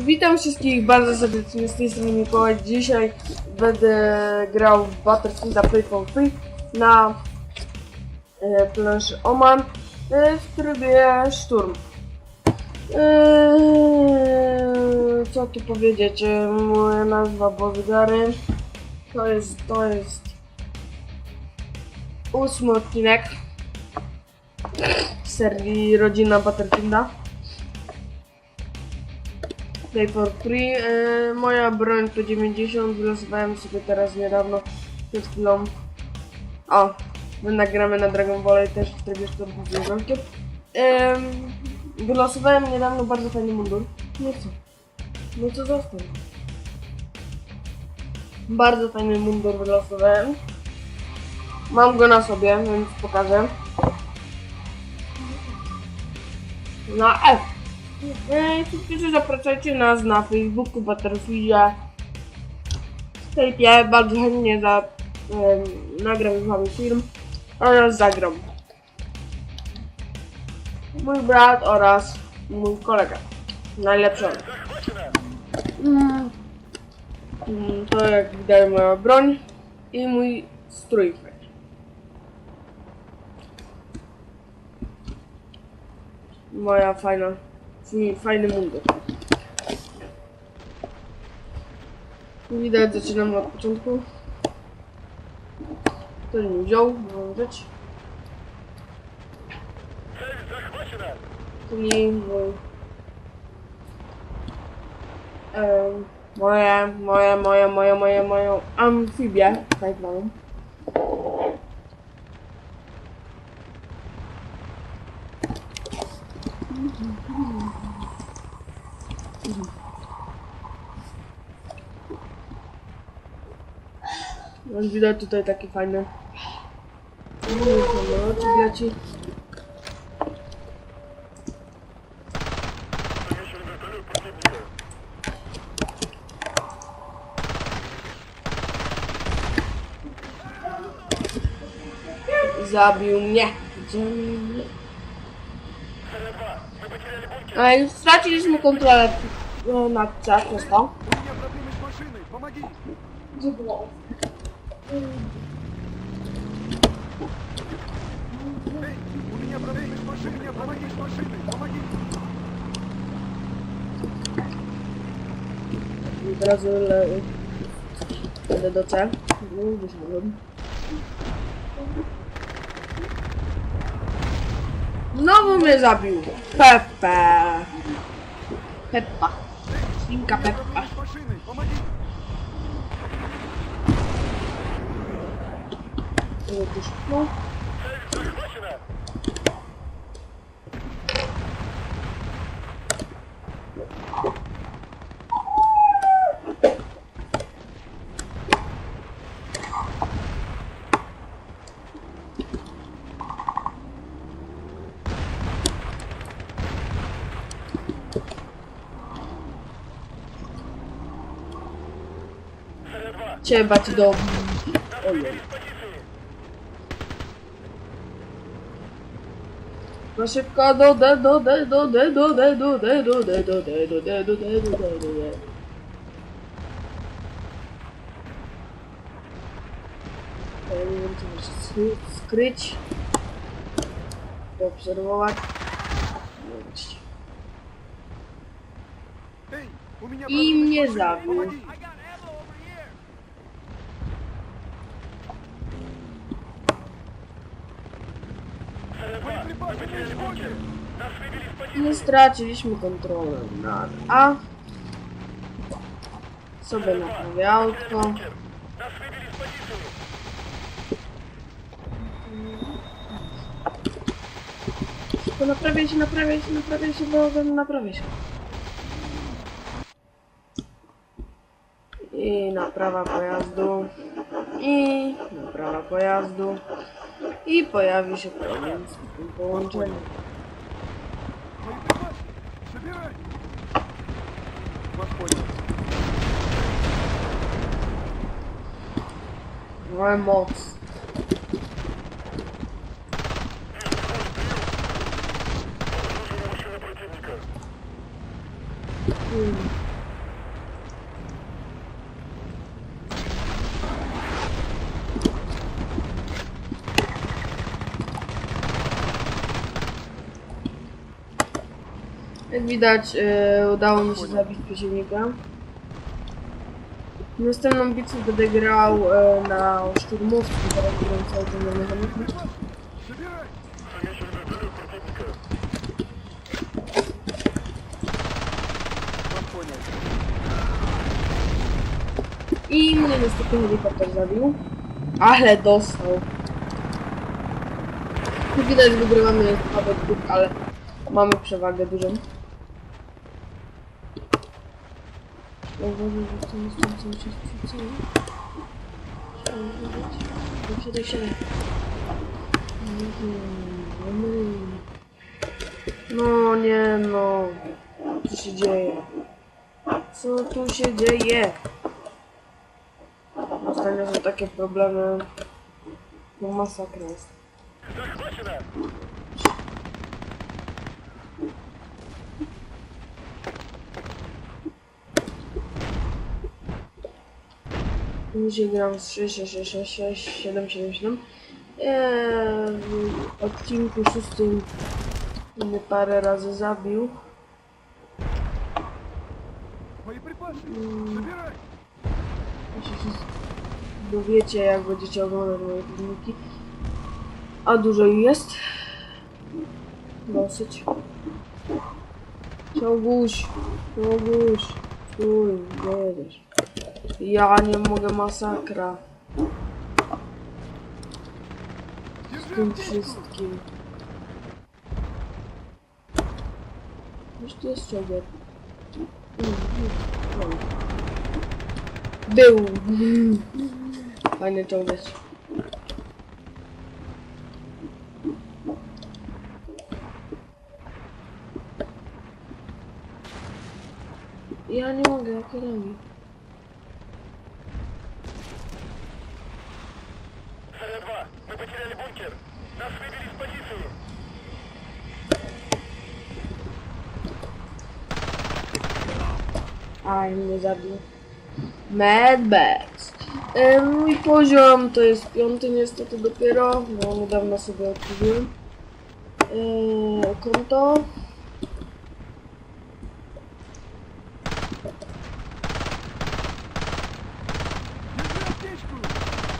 Witam wszystkich bardzo serdecznie z tej strony Mikołaj. Dzisiaj będę grał w Battlefielda Play for Free na e, planszy Oman e, w trybie szturm. E, co tu powiedzieć? E, Moja nazwa Bozgary. To jest, to jest ósmy odcinek serii Rodzina Battlefielda. Play for free. E, moja broń to 90, wylosowałem sobie teraz niedawno, przed chwilą. O, my nagramy na Dragon Ball też w trybie Jurząkiem. E, wylosowałem niedawno bardzo fajny mundur. Nie chcę. No co został? Bardzo fajny mundur wylosowałem. Mam go na sobie, więc pokażę. Na F. Ej, Wszyscy zapraszajcie nas na Facebooku, Battlefieldzie, Skype'ie, bardzo chętnie za, em, nagram z wami film oraz zagram. Mój brat oraz mój kolega. Najlepszy. Mm, mm, to jak widać moja broń i mój strój. Moja fajna Mój fajny mundur. Widać, zaczynamy od początku. Ktoś mi wziął, może być. To nie mój. Em, moje, moje, moje, moje, moje, moją amfibię. Tak mam. Masz widać tutaj takie fajne. No. Zabił mnie. Zabił mnie. Ej, straciliśmy kontrolę nad czas przez to. I teraz będę do C. No, już byłem. Znowu mnie zabił. Pepe. Peppa. Świnka Peppa. Otóż, no. Cię bać do... Ojej. No szybko do D, do D, do D, do D, do D, do D, do D, do D, do D, do D, do D. Ja nie wiem, czy muszę skry- skryć. Poobserwować. Nie wiem. Эй, Nie straciliśmy kontroli nad A. Sobie naprawię autko. To naprawię się, naprawię się, naprawię się, bo będę naprawię się. I naprawa pojazdu. I naprawa pojazdu i pojawi się problem z tym połączeniem. Moja moc. Hmm. Jak widać, yy, udało mi się zabić przeciwnika. Następną bitwę będę grał yy, na szturmówki, teraz będę cały ten mechanizm. I mnie niestety helikopter zabił. Ale dostał. Widać, wygrywamy nawet ale mamy przewagę dużą. Ja uważam, że w tym jestem cały czas sobą. Trzeba siadaj, siadaj. Mhm, No nie no. Co się dzieje? Co tu się dzieje? Ostatnio są takie problemy. No masakra jest. Dzisiaj gram z 6666777 eee, w odcinku szóstym mnie parę razy zabił. Hmm. Dowiecie jak będziecie oglądać moje filmiki. A dużo jest. Dosyć. Czołguś, czołguś, czuj, gdzie jedziesz? Ja nie mogę, masakra. Z tym wszystkim. Już tu jest czołg. Był. Fajny czołgać. Ja nie mogę, jak robię. Aj, mnie zabił. Mad Max. E, mój poziom to jest piąty niestety dopiero, no niedawno sobie odkupiłem. E, konto.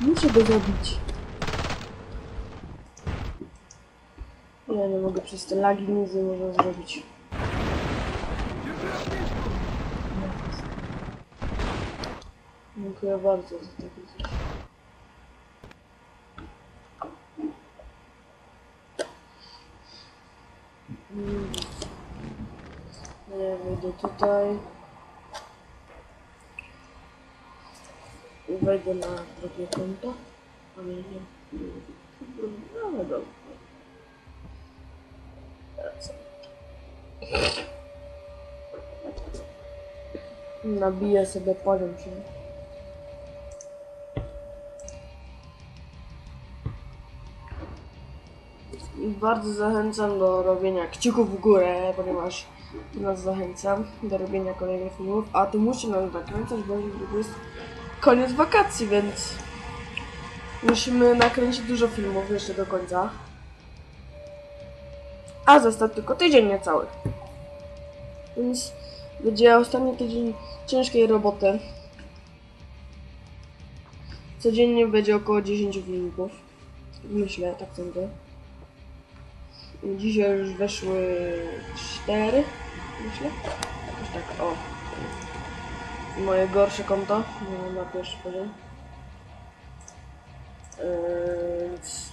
Muszę go zabić. Ja nie mogę przez te lagi nic nie można zrobić. Dziękuję bardzo za takie coś. Mm. No Ja wejdę tutaj. I wejdę na drugie konto. Ale nie. No ale dobra. Teraz. Nabiję sobie poziom się. Bardzo zachęcam do robienia kciuków w górę, ponieważ nas zachęcam do robienia kolejnych filmów, a tu musi nas nakręcać, bo jest koniec wakacji, więc musimy nakręcić dużo filmów jeszcze do końca. A został tylko tydzień niecały. Więc będzie ostatni tydzień ciężkiej roboty. Codziennie będzie około 10 filmików. Myślę, tak sądzę. Dzisiaj już weszły cztery, myślę. Jakoś tak, o. Moje gorsze konto, na pierwszy poziom. Yy, Więc...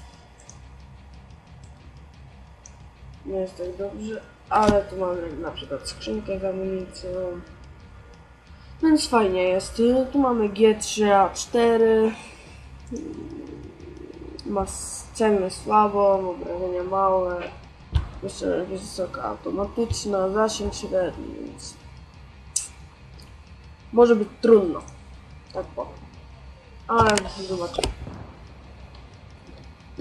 Nie jest tak dobrze, ale tu mamy na przykład skrzynkę z amunicją. Więc fajnie jest. Tu mamy G3, A4. Ma ceny słabo, obrażenia małe. Jeszcze wysoka automatyczna, zasięg średni, więc może być trudno. Tak powiem. Ale zobaczymy.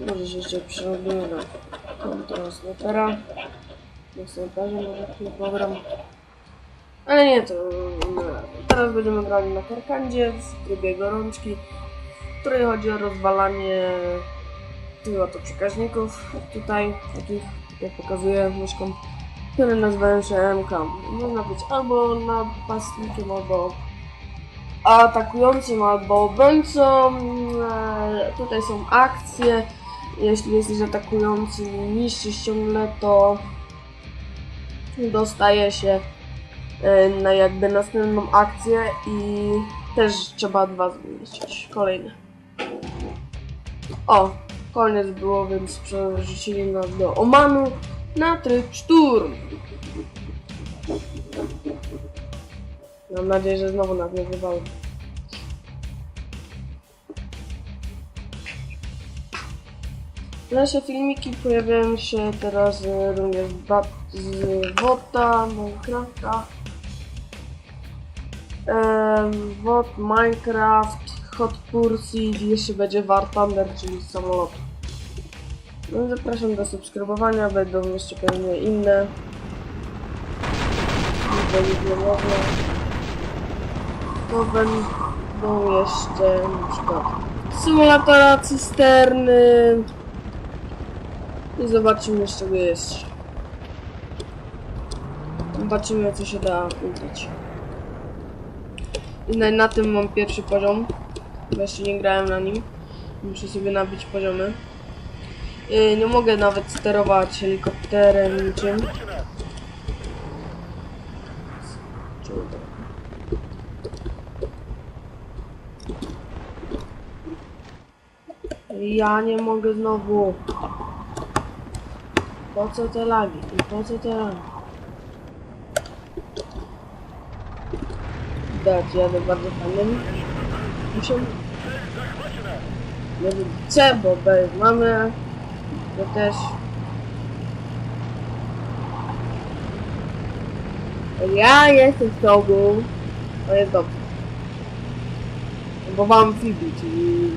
Może się jeszcze przerobimy na konto snajpera. Na snajperze może chwilę pogram. Ale nie, to. Teraz będziemy grali na Karkandzie w trybie gorączki, w której chodzi o rozwalanie tych oto przekaźników tutaj, takich jak pokazuję myszką. które nazywają się MK. Można być albo napastnikiem, albo atakującym, albo obrońcą. E, Tutaj są akcje. Jeśli jesteś atakującym niszczysz ciągle, to dostaje się e, na jakby następną akcję i też trzeba dwa zniszczyć. Kolejne. O, koniec było, więc przerzucili nas do Omanu na tryb szturm. Mam nadzieję, że znowu nas nie wywali. Nasze filmiki pojawiają się teraz e, również z, WOTA, Minecrafta, WOT, Minecraft, Hot Pursuit jeszcze będzie War Thunder, czyli samolot. No, zapraszam do subskrybowania, będą jeszcze pewnie inne. Można. To będą jeszcze na przykład symulatora cysterny. I zobaczymy z czego jest. Zobaczymy co się da ugrać. I na, na tym mam pierwszy poziom. Bo jeszcze nie grałem na nim. Muszę sobie nabić poziomy. Yy, nie mogę nawet sterować helikopterem niczym. Ja nie mogę znowu. Po co te lagi? I po co te lagi? Dać, jadę bardzo fajnym. Muszę... Nie wiem, C, bo B mamy. To też. Ja jestem z tobą. To jest dobrze. Bo mam amfibii, czyli...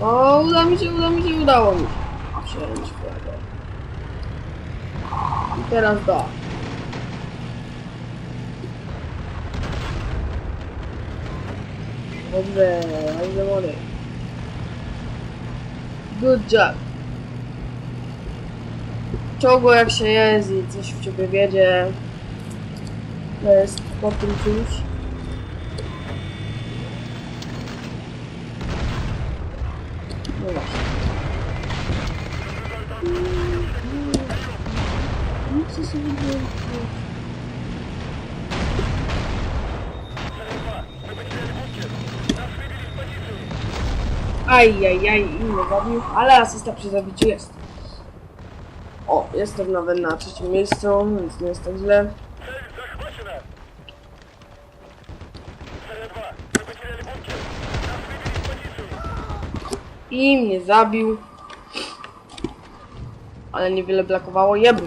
O, uda mi się, uda mi się, udało mi się. Przejąć flagę. I teraz do. Dobrze, dobrze młody. Good job. Czołgo jak się jest i coś w ciebie wiedzie. To jest po tym czymś. No właśnie. Nie chcę sobie Ajajaj, inny zabił, ale asysta przy zabiciu jest. O, jestem nawet na trzecim miejscu, więc nie jest tak źle. I mnie zabił. Ale niewiele brakowało, jebie.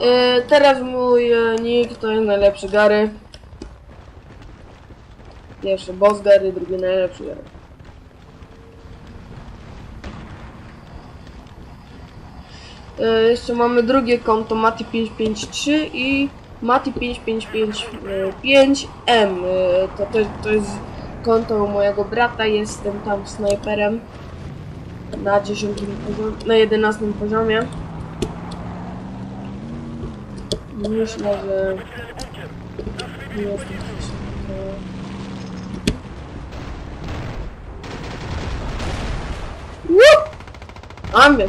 Yy, teraz mój yy, nick to jest najlepszy Gary. Pierwszy boss Gary, drugi najlepszy Gary. Yy, jeszcze mamy drugie konto Mati553 i Mati5555M. Yy, to, to, to jest konto mojego brata, jestem tam snajperem na 10 poziomie, na 11 poziomie. Myślę, że nie na- Łup! A mnie.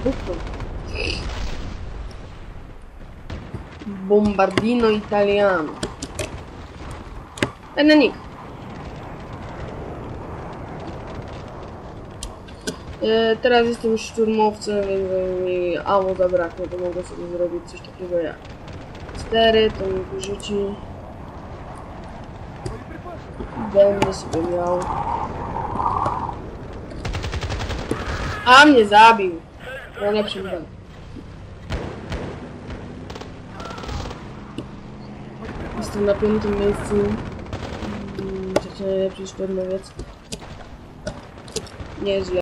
Bombardino Italiano. Fajny nick. E, teraz jestem szturmowcem, więc mi ało zabraknie, to mogę sobie zrobić coś takiego jak 4, to mi wyrzuci. Będę sobie miał. A mnie zabił. Jestem na piątym miejscu. Mm, Trzeci najlepszy szturmowiec. Nieźle.